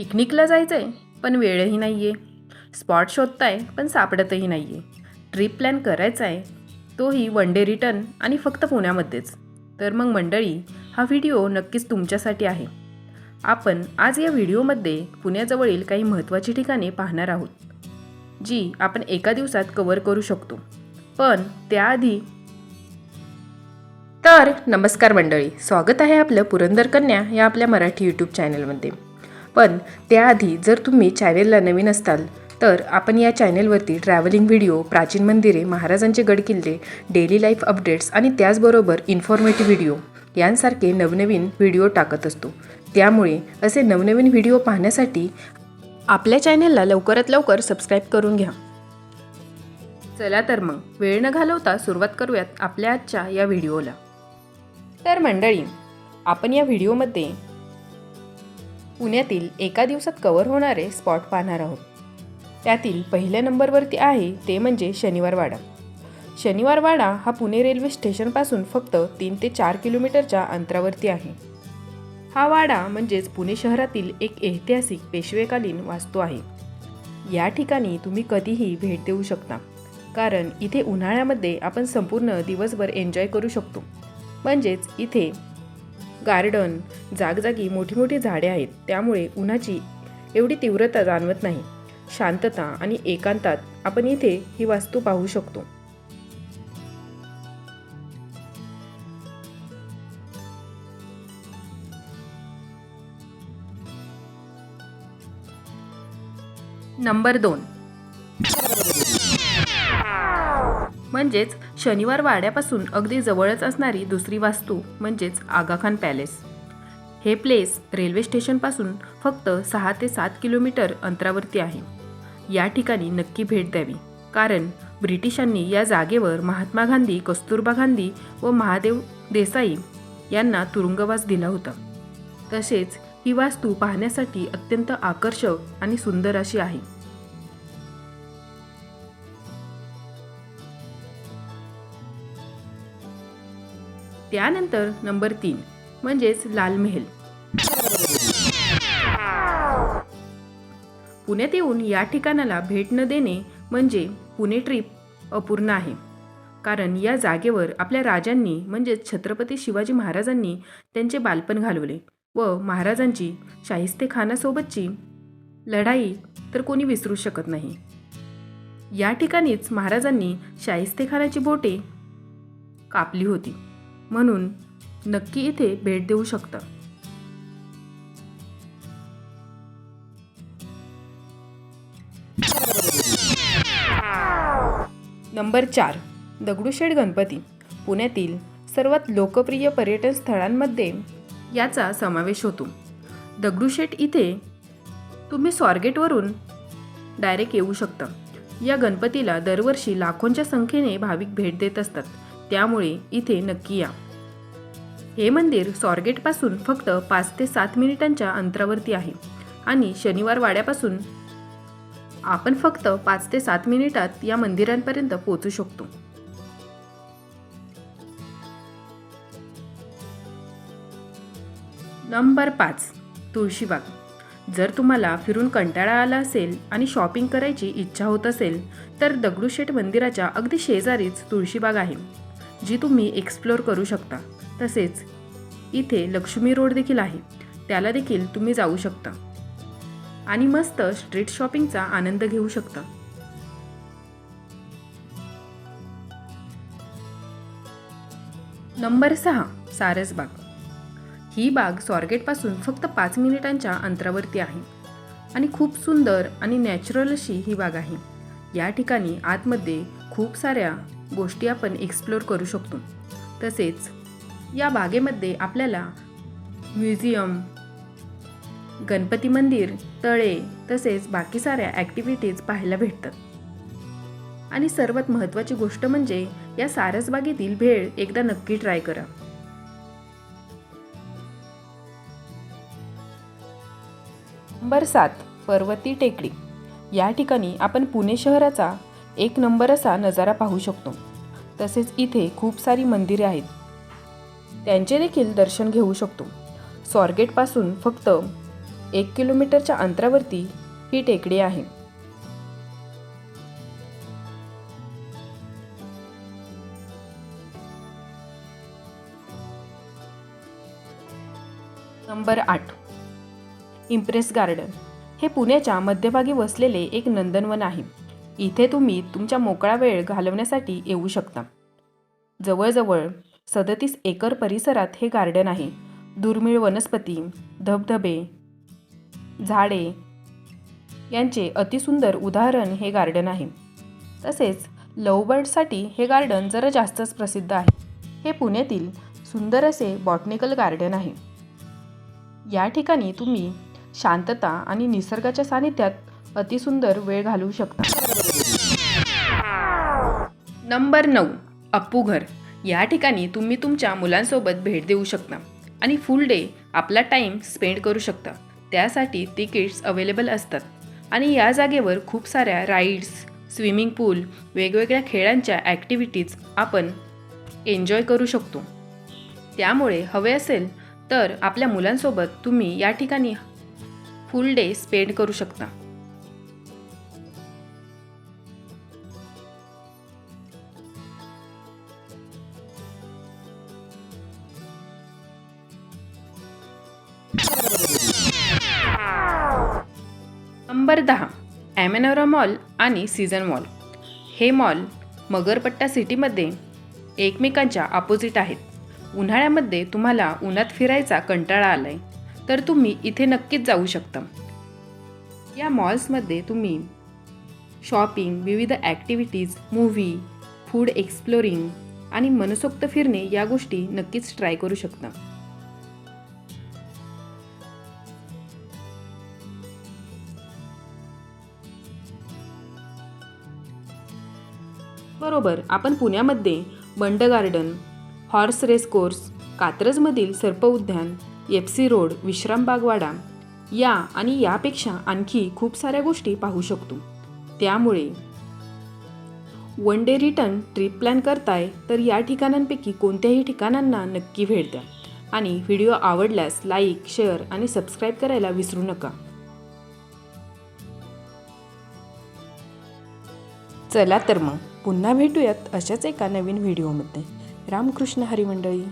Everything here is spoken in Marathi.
पिकनिकला जायचं आहे पण वेळही नाही आहे स्पॉट शोधताय पण सापडतही नाही आहे ट्रिप प्लॅन करायचा आहे तोही वन डे रिटर्न आणि फक्त पुण्यामध्येच. तर मग मंडळी हा व्हिडिओ नक्कीच तुमच्यासाठी आहे. आपण आज या व्हिडिओमध्ये पुण्याजवळील काही महत्त्वाची ठिकाणे पाहणार आहोत जी आपण एका दिवसात कवर करू शकतो. पण त्याआधी तर नमस्कार मंडळी स्वागत आहे आपलं पुरंदर कन्या या आपल्या मराठी यूट्यूब चॅनलमध्ये पण त्याआधी जर तुम्ही चॅनेलला नवीन असताल तर आपण या चॅनेलवरती ट्रॅव्हलिंग व्हिडिओ प्राचीन मंदिरे महाराजांचे गडकिल्ले डेली लाईफ अपडेट्स आणि त्याचबरोबर इन्फॉर्मेटिव्ह व्हिडिओ यांसारखे नवनवीन व्हिडिओ टाकत असतो. त्यामुळे असे नवनवीन व्हिडिओ पाहण्यासाठी आपल्या चॅनेलला लवकरात लवकर सबस्क्राईब करून घ्या. चला तर मग वेळ न घालवता सुरुवात करूयात आपल्या आजच्या या व्हिडिओला तर मंडळी आपण या व्हिडिओमध्ये पुण्यातील एका दिवसात कवर होणारे स्पॉट पाहणार आहोत. त्यातील पहिल्या नंबरवरती आहे ते म्हणजे शनिवारवाडा. शनिवारवाडा हा पुणे रेल्वे स्टेशनपासून फक्त तीन ते चार किलोमीटरच्या अंतरावरती आहे. हा वाडा म्हणजेच पुणे शहरातील एक ऐतिहासिक पेशवेकालीन वास्तू आहे. या ठिकाणी तुम्ही कधीही भेट देऊ शकता. कारण इथे उन्हाळ्यामध्ये आपण संपूर्ण दिवसभर एन्जॉय करू शकतो. म्हणजेच इथे गार्डन जागजागी मोठी मोठी झाडे आहेत. त्यामुळे उन्हाची एवढी तीव्रता जाणवत नाही. शांतता आणि एकांतात आपण इथे ही वास्तू पाहू शकतो. नंबर दोन. म्हणजेच शनिवार वाड्यापासून अगदी जवळच असणारी दुसरी वास्तू म्हणजेच आगाखान पॅलेस. हे प्लेस रेल्वे स्टेशनपासून फक्त सहा ते सात किलोमीटर अंतरावरती आहे. या ठिकाणी नक्की भेट द्यावी. कारण ब्रिटिशांनी या जागेवर महात्मा गांधी कस्तुरबा गांधी व महादेव देसाई यांना तुरुंगवास दिला होता. तसेच ही वास्तू पाहण्यासाठी अत्यंत आकर्षक आणि सुंदर अशी आहे. त्यानंतर नंबर तीन म्हणजेच लाल मेहल. पुण्यात येऊन या ठिकाणाला भेट न देणे म्हणजे पुणे ट्रिप अपूर्ण आहे. कारण या जागेवर आपल्या राजांनी म्हणजेच छत्रपती शिवाजी महाराजांनी त्यांचे बालपण घालवले व महाराजांची शाहिस्ते खानासोबतची लढाई तर कोणी विसरू शकत नाही. या ठिकाणीच महाराजांनी शाहिस्ते खानाची बोटे कापली होती. म्हणून नक्की इथे भेट देऊ शकता. नंबर चार दगडूशेठ गणपती पुण्यातील सर्वात लोकप्रिय पर्यटन स्थळांमध्ये याचा समावेश होतो. दगडूशेठ इथे तुम्ही स्वारगेटवरून डायरेक्ट येऊ शकता. या गणपतीला दरवर्षी लाखोंच्या संख्येने भाविक भेट देत असतात. त्यामुळे इथे नक्की या. हे मंदिर सॉर्गेटपासून फक्त पाच ते सात मिनिटांच्या अंतरावरती आहे आणि शनिवार वाड्यापासून आपण फक्त पाच ते सात मिनिटात या मंदिरांपर्यंत पोहोचू शकतो. नंबर पाच तुळशीबाग जर तुम्हाला फिरून कंटाळा आला असेल आणि शॉपिंग करायची इच्छा होत असेल तर दगडूशेठ मंदिराच्या अगदी शेजारीच तुळशीबाग आहे. जी तुम्ही एक्सप्लोअर करू शकता. तसेच इथे लक्ष्मी रोड देखील आहे. त्याला देखील तुम्ही जाऊ शकता. आणि मस्त स्ट्रीट शॉपिंगचा आनंद घेऊ शकता. नंबर सहा सारसबाग ही बाग स्वारगेटपासून फक्त पाच मिनिटांच्या अंतरावरती आहे. आणि खूप सुंदर आणि नॅचरल अशी ही बाग आहे. या ठिकाणी आतमध्ये खूप साऱ्या गोष्टी आपण एक्सप्लोअर करू शकतो. तसेच या बागेमध्ये आपल्याला म्युझियम गणपती मंदिर तळे तसेच बाकी साऱ्या ॲक्टिव्हिटीज पाहायला भेटतात. आणि सर्वात महत्त्वाची गोष्ट म्हणजे या सारसबागेतील भेळ एकदा नक्की ट्राय करा. नंबर सात पर्वती टेकडी. या ठिकाणी आपण पुणे शहराचा एक नंबर असा नजारा पाहू शकतो. तसेच इथे खूप सारी मंदिरे आहेत. त्यांचे देखील दर्शन घेऊ शकतो. स्वारगेटपासून फक्त एक किलोमीटरच्या अंतरावरती ही टेकडी आहे. नंबर आठ. इम्प्रेस गार्डन हे पुण्याच्या मध्यभागी वसलेले एक नंदनवन आहे. इथे तुम्ही तुमच्या मोकळा वेळ घालवण्यासाठी येऊ शकता. जवळजवळ सदतीस एकर परिसरात हे गार्डन आहे. दुर्मिळ वनस्पती धबधबे झाडे यांचे अतिसुंदर उदाहरण हे गार्डन आहे. तसेच लवबर्डसाठी हे गार्डन जरा जास्तच प्रसिद्ध आहे. हे पुण्यातील सुंदर असे बॉटनिकल गार्डन आहे. या ठिकाणी तुम्ही शांतता आणि निसर्गाच्या सानिध्यात अतिसुंदर वेळ घालवू शकता. नंबर नऊ अप्पू घर. या ठिकाणी तुम्ही तुमच्या मुलांसोबत भेट देऊ शकता आणि फुल डे आपला टाईम स्पेंड करू शकता. त्यासाठी तिकीट्स अवेलेबल असतात. आणि या जागेवर खूप साऱ्या राईड्स स्विमिंग पूल वेगवेगळ्या खेळांच्या ॲक्टिव्हिटीज आपण एन्जॉय करू शकतो. त्यामुळे हवे असेल तर आपल्या मुलांसोबत तुम्ही या ठिकाणी फुल डे स्पेंड करू शकता. नंबर दहा ॲमेनोरा मॉल आणि सीझन मॉल हे मॉल मगरपट्टा सिटीमध्ये एकमेकांच्या अपोजिट आहेत. उन्हाळ्यामध्ये तुम्हाला उन्हात फिरायचा कंटाळा आलाय तर तुम्ही इथे नक्कीच जाऊ शकता. या मॉल्समध्ये तुम्ही शॉपिंग विविध ॲक्टिव्हिटीज मूव्ही फूड एक्सप्लोरिंग आणि मनसोक्त फिरणे या गोष्टी नक्कीच ट्राय करू शकता. बरोबर आपण पुण्यामध्ये Bund garden horse race course कात्रजमधील सर्प उद्यान एफ सी रोड विश्रामबागवाडा या आणि यापेक्षा आणखी खूप साऱ्या गोष्टी पाहू शकतो. त्यामुळे one day return trip plan करताय तर या ठिकाणांपैकी कोणत्याही ठिकाणांना नक्की भेट द्या आणि व्हिडिओ आवडल्यास लाईक शेअर आणि सबस्क्राईब करायला विसरू नका. चला तर मग. पुन्हा भेटूयात अशाच एका नवीन व्हिडिओमध्ये. रामकृष्ण हरिमंडळी.